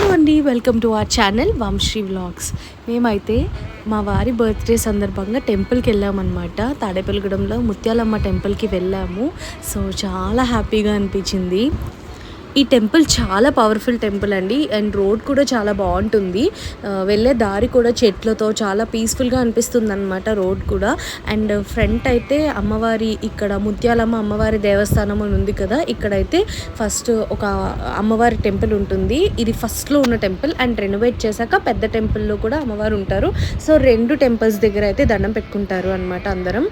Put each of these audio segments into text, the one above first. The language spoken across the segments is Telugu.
హలో అండి welcome to our channel Vamsri vlogs. మేమైతే మా వారి బర్త్డే సందర్భంగా టెంపుల్కి వెళ్ళామన్నమాట. తాడేపల్లిగూడెంలో ముత్యాలమ్మ టెంపుల్కి వెళ్ళాము. సో చాలా హ్యాపీగా అనిపించింది. ఈ టెంపుల్ చాలా పవర్ఫుల్ టెంపుల్ అండి. అండ్ రోడ్ కూడా చాలా బాగుంటుంది. వెళ్ళే దారి కూడా చెట్లతో చాలా పీస్ఫుల్గా అనిపిస్తుంది అనమాట రోడ్ కూడా. అండ్ ఫ్రంట్ అయితే అమ్మవారి ఇక్కడ ముత్యాలమ్మ అమ్మవారి దేవస్థానం అని ఉంది కదా. ఇక్కడైతే ఫస్ట్ ఒక అమ్మవారి టెంపుల్ ఉంటుంది. ఇది ఫస్ట్లో ఉన్న టెంపుల్ అండ్ రెనోవేట్ చేశాక పెద్ద టెంపుల్లో కూడా అమ్మవారు ఉంటారు. సో రెండు టెంపుల్స్ దగ్గర అయితే దండం పెట్టుకుంటారు అనమాట అందరం.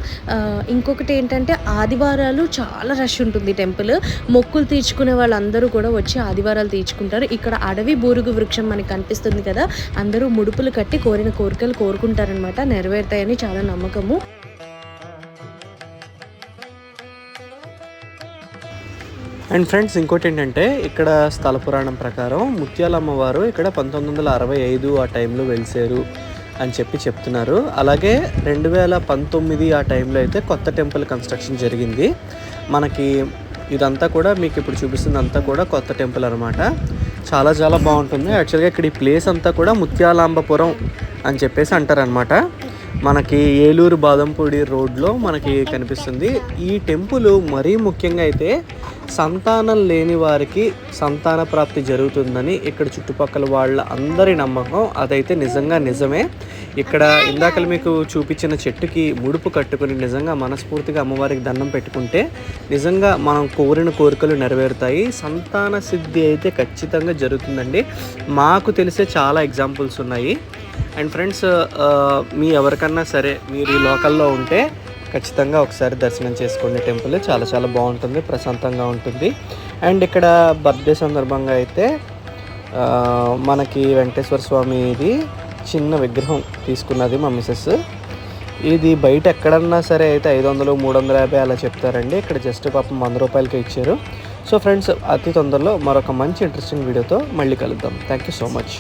ఇంకొకటి ఏంటంటే ఆదివారాలు చాలా రష్ ఉంటుంది టెంపుల్. మొక్కులు తీర్చుకునే వాళ్ళందరూ కూడా వచ్చి ఆదివారాలు తీర్చుకుంటారు. ఇక్కడ అడవి బూరుగు వృక్షం మనకి కనిపిస్తుంది కదా అందరూ ముడుపులు కట్టి కోరిన కోరికలు కోరుకుంటారనమాట నెరవేరుతాయని చాలా నమ్మకము. అండ్ ఫ్రెండ్స్ ఇంకోటి ఏంటంటే ఇక్కడ స్థల పురాణం ప్రకారం ముత్యాలమ్మ వారు ఇక్కడ పంతొమ్మిది వందల అరవై ఐదు ఆ టైంలో వెలిసారు అని చెప్పి చెప్తున్నారు. అలాగే రెండు వేల పంతొమ్మిది ఆ టైంలో అయితే కొత్త టెంపుల్ కన్స్ట్రక్షన్ జరిగింది. మనకి ఇదంతా కూడా మీకు ఇప్పుడు చూపిస్తుంది అంతా కూడా కొత్త టెంపుల్ అనమాట చాలా చాలా బాగుంటుంది. యాక్చువల్గా ఇక్కడ ఈ ప్లేస్ అంతా కూడా ముత్యాలాంబపురం అని చెప్పేసి అంటారనమాట మనకి ఏలూరు బాదంపూడి రోడ్లో మనకి కనిపిస్తుంది. ఈ టెంపుల్ మరీ ముఖ్యంగా అయితే సంతానం లేని వారికి సంతాన ప్రాప్తి జరుగుతుందని ఇక్కడ చుట్టుపక్కల వాళ్ళ అందరి నమ్మకం అదైతే నిజంగా నిజమే. ఇక్కడ ఇందాకలు మీకు చూపించిన చెట్టుకి ముడుపు కట్టుకుని నిజంగా మనస్ఫూర్తిగా అమ్మవారికి దండం పెట్టుకుంటే నిజంగా మనం కోరిన కోరికలు నెరవేరుతాయి. సంతాన సిద్ధి అయితే ఖచ్చితంగా జరుగుతుందండి. మాకు తెలిసే చాలా ఎగ్జాంపుల్స్ ఉన్నాయి. అండ్ ఫ్రెండ్స్ మీ ఎవరికన్నా సరే మీరు ఈ లోకల్లో ఉంటే ఖచ్చితంగా ఒకసారి దర్శనం చేసుకోండి టెంపుల్. చాలా చాలా బాగుంటుంది ప్రశాంతంగా ఉంటుంది. అండ్ ఇక్కడ బర్త్డే సందర్భంగా అయితే మనకి వెంకటేశ్వర స్వామిది చిన్న విగ్రహం తీసుకున్నది మా మిసెస్ ఇది బయట ఎక్కడన్నా సరే అయితే ఐదు వందలు మూడు వందల యాభై అలా చెప్తారండి. ఇక్కడ జస్ట్ పాపం వంద రూపాయలకి ఇచ్చారు. సో ఫ్రెండ్స్ అతి తొందరలో మరొక మంచి ఇంట్రెస్టింగ్ వీడియోతో మళ్ళీ కలుద్దాం. Thank you so much